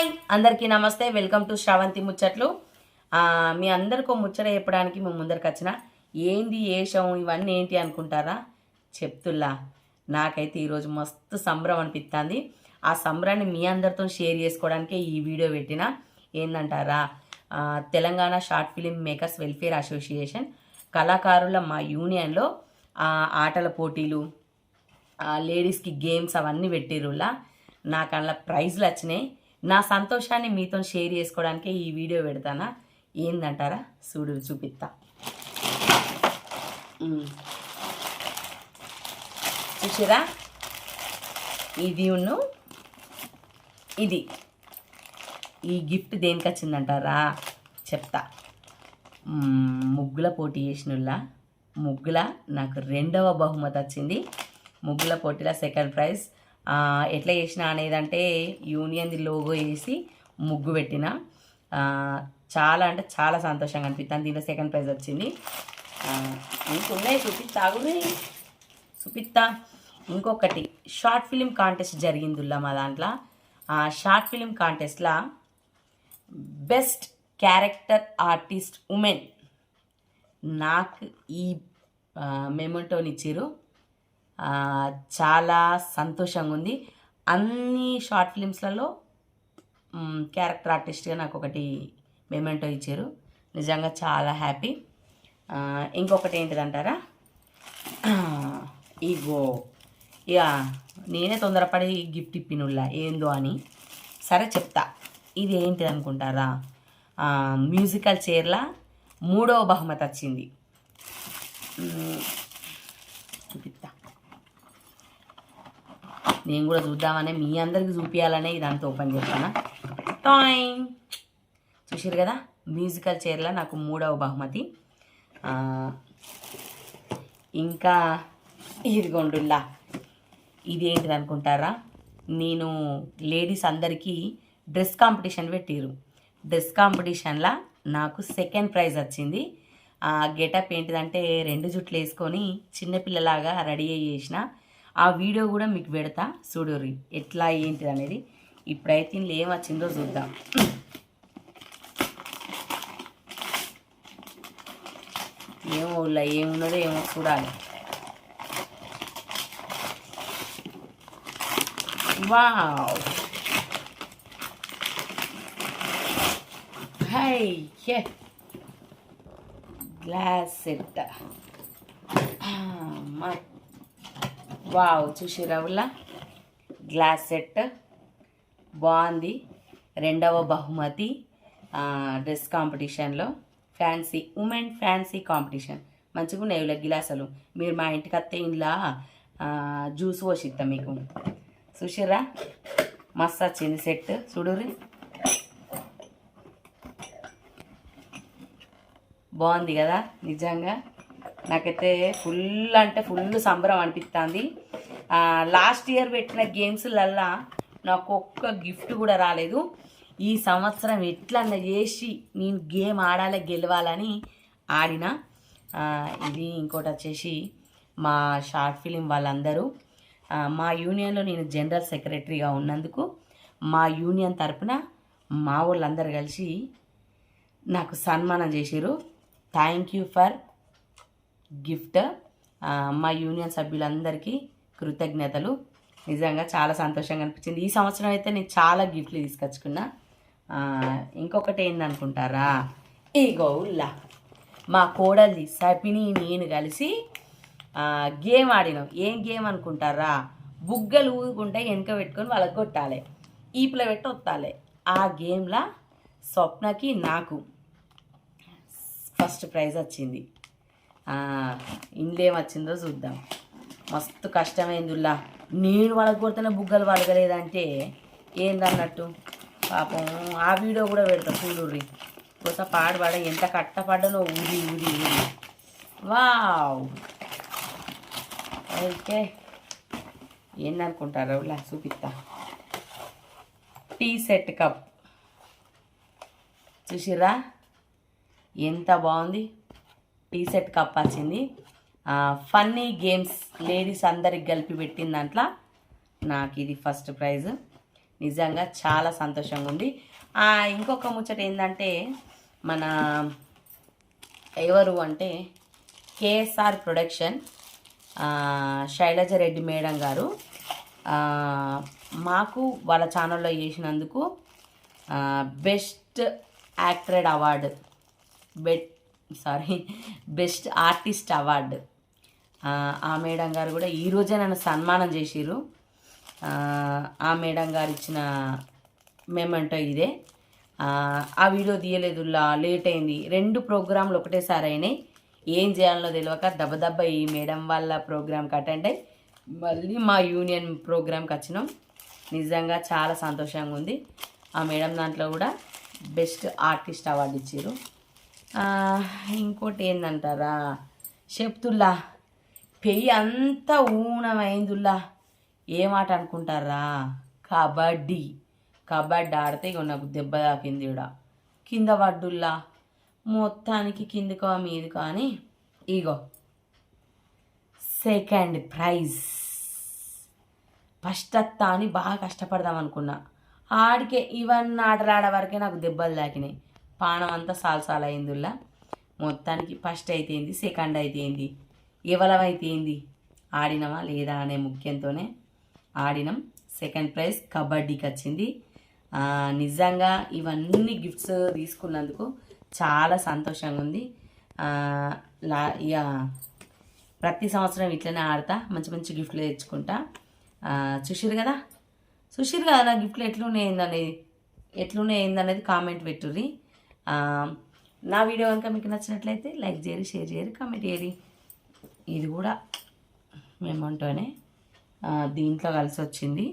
Hi అందరికీ నమస్తే. Welcome to Sravanthi ముచ్చట్లు. మీ అందరికీ ముచ్చట చెప్పడానికి మేము ముందరికి వచ్చిన. ఏంది ఏషం? ఇవన్నీ ఏంటి అనుకుంటారా? చెప్తుల్లా. నాకైతే ఈరోజు మస్తు సంబరం అనిపిస్తుంది ఆ సంబరాన్ని మీ అందరితో షేర్ చేసుకోవడానికే ఈ వీడియో పెట్టిన. ఏందంటారా? Telangana short film makers welfare association కళాకారుల మా యూనియన్లో ఆటల పోటీలు లేడీస్కి గేమ్స్ అవన్నీ పెట్టిరులా నాకు అలా ప్రైజ్లు వచ్చినాయి. నా సంతోషాన్ని మీతో షేర్ చేసుకోవడానికే ఈ వీడియో పెడతానా? ఏందంటారా? చూడు చూపిస్తా. చూసారా ఇది ఉన్ను ఇది. ఈ గిఫ్ట్ దేనికి వచ్చిందంటారా? చెప్తా. ముగ్గుల పోటీ చేసినలా ముగ్గుల నాకు రెండవ బహుమతి వచ్చింది. ముగ్గుల పోటీలో సెకండ్ ప్రైజ్. ఎట్లా చేసిన అనేది యూనియన్ది లోగో వేసి ముగ్గు పెట్టిన. చాలా అంటే చాలా సంతోషంగా అనిపిస్తుంది. దీంట్లో సెకండ్ ప్రైజ్ వచ్చింది. ఇంకున్నాయి చూపిస్తా ఆగురి. చూపిస్తా ఇంకొకటి. షార్ట్ ఫిలిం కాంటెస్ట్ జరిగిందిలా మా దాంట్లో. ఆ షార్ట్ ఫిలిం కాంటెస్ట్లో బెస్ట్ క్యారెక్టర్ ఆర్టిస్ట్ ఉమెన్ నాకు ఈ మెమోటోని ఇచ్చారు చాలా సంతోషంగా ఉంది అన్ని షార్ట్ ఫిలిమ్స్లలో క్యారెక్టర్ ఆర్టిస్ట్గా నాకు ఒకటి మెమెంటో ఇచ్చారు. నిజంగా చాలా హ్యాపీ. ఇంకొకటి ఏంటిదంటారా ఇగో ఇక నేనే తొందరపడి గిఫ్ట్ ఇప్పినుల్లా ఏందో అని. సరే చెప్తా. ఇది ఏంటిది అనుకుంటారా మ్యూజికల్ చైర్ల మూడవ బహుమతి వచ్చింది చూపిస్తా నేను కూడా చూద్దామనే మీ అందరికి చూపించాలనే ఇదంతా ఓపెన్ చేస్తాను టాయింగ్ చూసారు కదా? మ్యూజికల్ చైర్లో నాకు మూడవ బహుమతి. ఇంకా ఇదిగోండుల్లా. ఇది ఏంటిది అనుకుంటారా? నేను లేడీస్ అందరికీ డ్రెస్ కాంపిటీషన్ పెట్టిరు డ్రెస్ కాంపిటీషన్లో నాకు సెకండ్ ప్రైజ్ వచ్చింది. ఆ గెటప్ ఏంటిదంటే రెండు జుట్లు వేసుకొని చిన్నపిల్లలాగా రెడీ అయ్యి చేసిన ఆ వీడియో కూడా మీకు పెడతా. చూడుర్రి ఎట్లా ఏంటిది అనేది. ఇప్పుడైతే ఇందులో ఏం వచ్చిందో చూద్దాం. ఏమో ఊళ్ళో ఏమున్నదో ఏమో చూడాలి. Wow! High glass set. Wow చూసిరా గ్లాస్ సెట్. బాగుంది. రెండవ బహుమతి డ్రెస్ కాంపిటీషన్లో. Fancy women fancy competition. మంచిగా ఉన్నాయి ఇలా గిలాసులు. మీరు మా ఇంటికి వస్తే ఇంట్లో జ్యూస్ పోసిద్దాం మీకు. చూసిరా మస్తు వచ్చింది సెట్. చూడుర్రి. బాగుంది కదా నిజంగా. నాకైతే ఫుల్ అంటే ఫుల్ సంబరం అనిపిస్తుంది లాస్ట్ ఇయర్ పెట్టిన గేమ్స్లల్లా నాకు ఒక్క గిఫ్ట్ కూడా రాలేదు. ఈ సంవత్సరం ఎట్లన్నా చేసి నేను గేమ్ ఆడాలి గెలవాలని ఆడిన. ఇది ఇంకోటి వచ్చేసి మా షార్ట్ ఫిలిం వాళ్ళందరూ. మా యూనియన్లో నేను జనరల్ సెక్రటరీగా ఉన్నందుకు మా యూనియన్ తరపున మా వాళ్ళందరూ కలిసి నాకు సన్మానం చేశారు థ్యాంక్ యూ ఫర్ గిఫ్ట్ మా యూనియన్ సభ్యులందరికీ కృతజ్ఞతలు. నిజంగా చాలా సంతోషంగా అనిపించింది. ఈ సంవత్సరం అయితే నేను చాలా గిఫ్ట్లు తీసుకొచ్చుకున్నా. ఇంకొకటి ఏందనుకుంటారా? ఇగో ఉల్లా. మా కోడలి సపిని నేను కలిసి గేమ్ ఆడినాం. ఏం గేమ్ అనుకుంటారా? బుగ్గలు ఊదుకుంటే వెనుక పెట్టుకొని వాళ్ళకి కొట్టాలి. ఈపులో పెట్టి వత్తాలి ఆ గేమ్లా స్వప్నకి నాకు ఫస్ట్ ప్రైజ్ వచ్చింది. ఆ, చూద్దాం. మస్తు కష్టమైందిలా నేను వాళ్ళకి కొడుతున్న బుగ్గలు వలగలేదంటే ఏందన్నట్టు? పాపం ఆ వీడియో కూడా పెడతా చూడుర్రి. కొత్త పాడబడ ఎంత కట్టపడ్డనో ఊరి ఊరి ఊరి. వావ్! ఓకే. ఏందనుకుంటారు ఇలా చూపిస్తా. Tea set cup. చూసిరా ఎంత బాగుంది? టీ సెట్ కప్ వచ్చింది ఫన్నీ గేమ్స్ లేడీస్ అందరికి కలిపి పెట్టిన దాంట్లో నాకు ఇది ఫస్ట్ ప్రైజ్. నిజంగా చాలా సంతోషంగా ఉంది. ఇంకొక ముచ్చట ఏంటంటే మన ఎవరు అంటే KSR production Shailaja Reddy madam గారు. మాకు వాళ్ళ ఛానల్లో చేసినందుకు best actress award but sorry best artist award ఆ, మేడం గారు కూడా ఈరోజే నన్ను సన్మానం చేసిరు ఆ, మేడం గారు ఇచ్చిన మేమంటో ఇదే. ఆ, వీడియో తీయలేదు లేట్ అయింది. రెండు ప్రోగ్రాంలు ఒకటేసారి అయినాయి. ఏం చేయాలో తెలియక దెబ్బ ఈ మేడం వాళ్ళ ప్రోగ్రామ్కి అటెండ్ అయ్యి మళ్ళీ మా యూనియన్ ప్రోగ్రామ్కి వచ్చినాం. నిజంగా చాలా సంతోషంగా ఉంది. ఆ మేడం దాంట్లో కూడా బెస్ట్ ఆర్టిస్ట్ అవార్డు ఇచ్చారు ఇంకోటి ఏందంటారా? చెప్తుల్లా. పెయ్యి అంతా ఊనమైందుల్లా. ఏమాట అనుకుంటారా? కబడ్డీ. కబడ్డీ ఆడితే ఇక నాకు దెబ్బ తాకింది ఈడ. కింద పడ్డుల్లా. మొత్తానికి కిందికో మీది కానీ ఇగో. Second prize. ఫస్ట్ అత్తా అని బాగా కష్టపడదాం అనుకున్నా. ఆడికే ఇవన్నీ ఆటలు వరకే నాకు దెబ్బలు తాకినాయి. పానం అంతా సాలసాల అయిందిలా మొత్తానికి ఫస్ట్ అయితేంది సెకండ్ అయితేంది ఎవలవైతే ఏంది? ఆడినమా లేదా అనే ముఖ్యంతోనే ఆడినాం. సెకండ్ ప్రైజ్ కబడ్డీకి వచ్చింది నిజంగా ఇవన్నీ గిఫ్ట్స్ తీసుకున్నందుకు చాలా సంతోషంగా ఉంది లా ఇక ప్రతి సంవత్సరం ఇట్లనే ఆడతా మంచి మంచి గిఫ్ట్లు తెచ్చుకుంటా. చూసిరు కదా? చూసిరు కదా? నా గిఫ్ట్లు ఎట్లున్నాయి ఏందనేది ఎట్లున్నాయి ఏందనేది కామెంట్ పెట్టుర్రి. నా వీడియో కనుక మీకు నచ్చినట్లయితే లైక్ చేయరు షేర్ చేయరు కామెంట్ చేయరు ఇది కూడా మేమంటూనే దీంట్లో కలిసి వచ్చింది.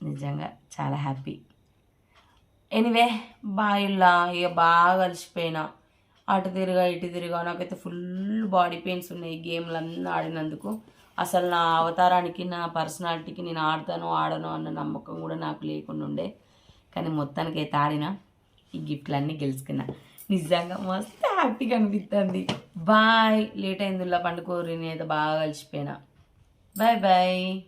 నిజంగా చాలా హ్యాపీ. ఎనీవే బాయిల్లా ఇక బాగా కలిసిపోయినా. అటు తిరిగా ఇటు తిరిగా నాకైతే ఫుల్ బాడీ పెయిన్స్ ఉన్నాయి గేమ్లు అన్నీ ఆడినందుకు. అసలు నా అవతారానికి నా పర్సనాలిటీకి నేను ఆడతాను ఆడను అన్న నమ్మకం కూడా నాకు లేకుండా ఉండే. కానీ మొత్తానికి అయితే ఈ గిఫ్ట్లన్నీ గెలుచుకున్నా. నిజంగా మస్తు హ్యాపీగా అనిపిస్తుంది బాయ్ లేట్ అయిందిలా పండుకోరి నేనైతే బాగా కలిసిపోయినా బాయ్ బాయ్.